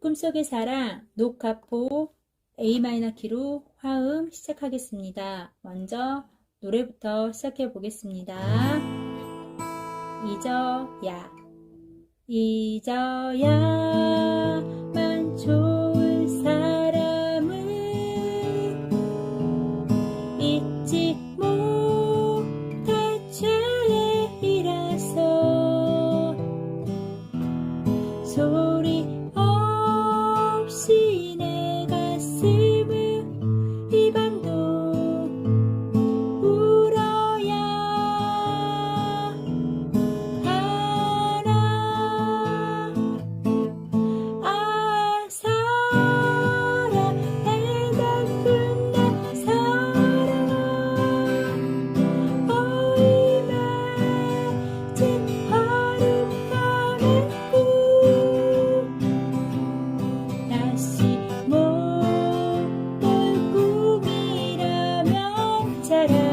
꿈속의 사랑, 녹화포, A마이너 키로 화음 시작하겠습니다. 먼저 노래부터 시작해 보겠습니다. 잊어야 잊어야만 좋을 사람을 잊지 못할 죄이라서 소리 tere